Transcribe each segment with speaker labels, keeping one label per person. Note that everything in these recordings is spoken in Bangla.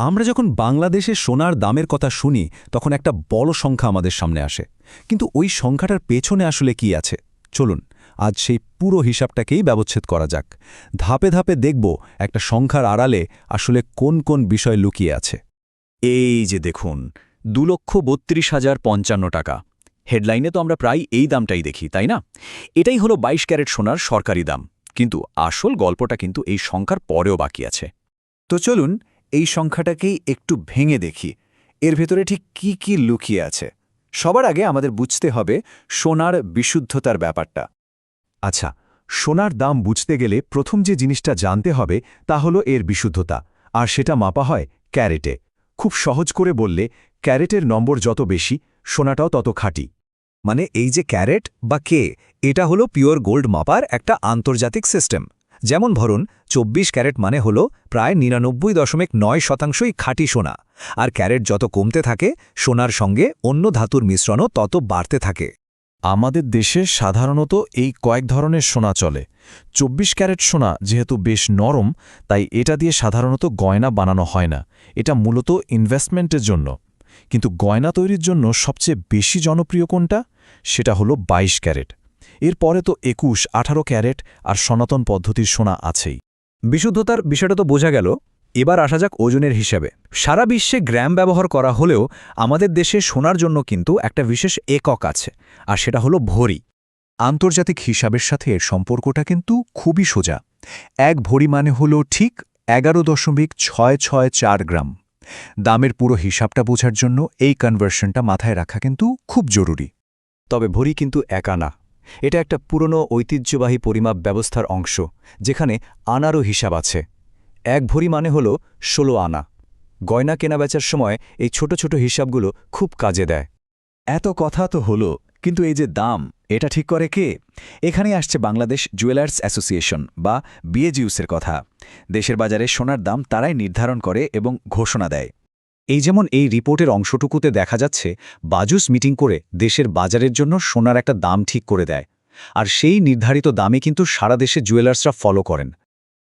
Speaker 1: আমরা যখন বাংলাদেশে সোনার দামের কথা শুনি, তখন একটা বড় সংখ্যা আমাদের সামনে আসে। কিন্তু ওই সংখ্যাটার পেছনে আসলে কি আছে? চলুন, আজ সেই পুরো হিসাবটাকেই ব্যবচ্ছেদ করা যাক। ধাপে ধাপে দেখব একটা সংখ্যার আড়ালে আসলে কোন কোন বিষয় লুকিয়ে আছে।
Speaker 2: এই যে দেখুন, দু লক্ষ বত্রিশ হাজার পঞ্চান্ন টাকা। হেডলাইনে তো আমরা প্রায় এই দামটাই দেখি, তাই না? এটাই হলো ২২ ক্যারেট সোনার সরকারি দাম। কিন্তু আসল গল্পটা কিন্তু এই সংখ্যার পরেও বাকি আছে।
Speaker 3: তো চলুন এই সংখ্যাটাকেই একটু ভেঙে দেখি। এর ভেতরে ঠিক কি কি লুকিয়ে আছে? সবার আগে আমাদের বুঝতে হবে সোনার বিশুদ্ধতার ব্যাপারটা।
Speaker 4: আচ্ছা সোনার দাম বুঝতে গেলে প্রথম যে জিনিসটা জানতে হবে তা হলো এর বিশুদ্ধতা, আর সেটা মাপা হয় ক্যারেটে। খুব সহজ করে বললে, ক্যারেটের নম্বর যত বেশি, সোনাটাও তত খাঁটি।
Speaker 3: মানে এই যে ক্যারেট বা কে, এটা হলো পিওর গোল্ড মাপার একটা আন্তর্জাতিক সিস্টেম। যেমন ধরুন, চব্বিশ ক্যারেট মানে হল প্রায় নিরানব্বই দশমিক নয় শতাংশই খাঁটি সোনা। আর ক্যারেট যত কমতে থাকে, সোনার সঙ্গে অন্য ধাতুর মিশ্রণও তত বাড়তে থাকে।
Speaker 4: আমাদের দেশে সাধারণত এই কয়েক ধরনের সোনা চলে। চব্বিশ ক্যারেট সোনা যেহেতু বেশ নরম, তাই এটা দিয়ে সাধারণত গয়না বানানো হয় না। এটা মূলত ইনভেস্টমেন্টের জন্য। কিন্তু গয়না তৈরির জন্য সবচেয়ে বেশি জনপ্রিয় কোনটা? সেটা হলো ২২ ক্যারেট। এরপরে তো একুশ, আঠারো ক্যারেট আর সনাতন পদ্ধতির সোনা আছেই।
Speaker 3: বিশুদ্ধতার বিষয়টা তো বোঝা গেল, এবার আসা যাক ওজনের হিসাবে। সারা বিশ্বে গ্রাম ব্যবহার করা হলেও আমাদের দেশে সোনার জন্য কিন্তু একটা বিশেষ একক আছে, আর সেটা হলো ভরি। আন্তর্জাতিক হিসাবের সাথে এর সম্পর্কটা কিন্তু খুবই সোজা। এক ভরি মানে হলো ঠিক এগারো দশমিক ছয় ছয় চার গ্রাম। দামের পুরো হিসাবটা বোঝার জন্য এই কনভার্সনটা মাথায় রাখা কিন্তু খুব জরুরি।
Speaker 2: তবে ভরি কিন্তু একা না। এটা একটা পুরনো ঐতিহ্যবাহী পরিমাপ ব্যবস্থার অংশ, যেখানে আনারও হিসাব আছে। এক ভরি মানে হল ষোলো আনা। গয়না কেনাবেচার সময় এই ছোট ছোট হিসাবগুলো খুব কাজে দেয়।
Speaker 3: এত কথা তো হলো, কিন্তু এই যে দাম, এটা ঠিক করে কে? এখানে আসছে বাংলাদেশ জুয়েলার্স অ্যাসোসিয়েশন বা বিএজিউসের কথা। দেশের বাজারে সোনার দাম তারাই নির্ধারণ করে এবং ঘোষণা দেয়। এই যেমন এই রিপোর্টের অংশটুকুতে দেখা যাচ্ছে, বাজুস মিটিং করে দেশের বাজারের জন্য সোনার একটা দাম ঠিক করে দেয়। আর সেই নির্ধারিত দামে কিন্তু সারা দেশে জুয়েলার্সরা ফলো করেন।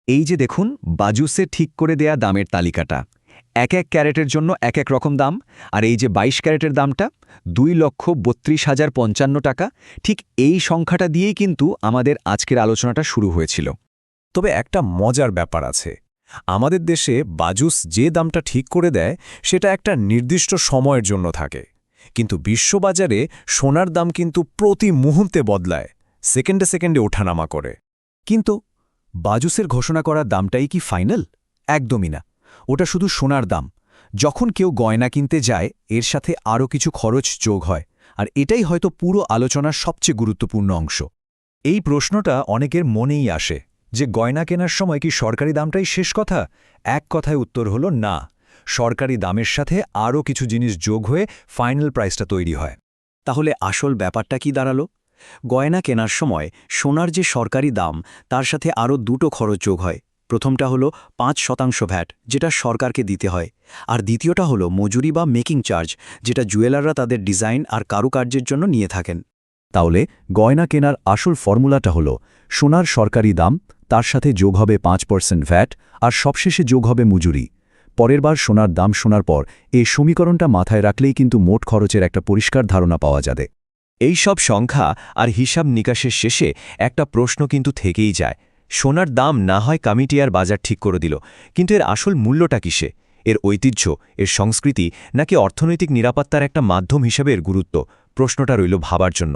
Speaker 3: এই যে দেখুন, বাজুসে ঠিক করে দেয়া দামের তালিকাটা। এক এক ক্যারেটের জন্য এক এক রকম দাম, আর এই যে ২২ ক্যারেটের দামটা, দুই লক্ষ বত্রিশ হাজার পঞ্চান্ন টাকা, ঠিক এই সংখ্যাটা দিয়েই কিন্তু আমাদের আজকের আলোচনাটা শুরু হয়েছিল।
Speaker 4: তবে একটা মজার ব্যাপার আছে। আমাদের দেশে বাজুস যে দামটা ঠিক করে দেয়, সেটা একটা নির্দিষ্ট সময়ের জন্য থাকে। কিন্তু বিশ্ববাজারে সোনার দাম কিন্তু প্রতি মুহূর্তে বদলায়। সেকেন্ডে সেকেন্ডে ওঠানামা করে।
Speaker 3: কিন্তু বাজুসের ঘোষণা করা দামটাই কি ফাইনাল? একদমই না। ওটা শুধু সোনার দাম। যখন কেউ গয়না কিনতে যায়, এর সাথে আরও কিছু খরচ যোগ হয়, আর এটাই হয়তো পুরো আলোচনার সবচেয়ে গুরুত্বপূর্ণ অংশ। এই প্রশ্নটা অনেকের মনেই আসে, যে গয়না কেনার সময় কি সরকারি দামটাই শেষ কথা? এক কথায় উত্তর হলো না। সরকারি দামের সাথে আরও কিছু জিনিস যোগ হয়ে ফাইনাল প্রাইসটা তৈরি হয়।
Speaker 2: তাহলে আসল ব্যাপারটা কি দাঁড়াল? গয়না কেনার সময় সোনার যে সরকারি দাম, তার সাথে আরও দুটো খরচ যোগ হয়। প্রথমটা হলো পাঁচ শতাংশ ভ্যাট, যেটা সরকারকে দিতে হয়। আর দ্বিতীয়টা হলো মজুরি বা মেকিং চার্জ, যেটা জুয়েলাররা তাদের ডিজাইন আর কারুকার্যের জন্য নিয়ে থাকেন।
Speaker 4: তাহলে গয়না কেনার আসল ফর্মুলাটা হল সোনার সরকারি দাম, তার সাথে যোগ হবে পাঁচ পার্সেন্ট ভ্যাট, আর সবশেষে যোগ হবে মজুরি। পরের বার সোনার দাম শোনার পর, এই সমীকরণটা মাথায় রাখলেই কিন্তু মোট খরচের একটা পরিষ্কার ধারণা পাওয়া যাবে। এই সব সংখ্যা আর হিসাব নিকাশের শেষে একটা প্রশ্ন কিন্তু থেকেই যায়। সোনার দাম না হয় কমিটি আর বাজার ঠিক করে দিল, কিন্তু এর আসল মূল্যটা কিসে? এর ঐতিহ্য, এর সংস্কৃতি, নাকি অর্থনৈতিক নিরাপত্তার একটা মাধ্যম হিসেবে এর গুরুত্ব? প্রশ্নটা রইল ভাবার জন্য।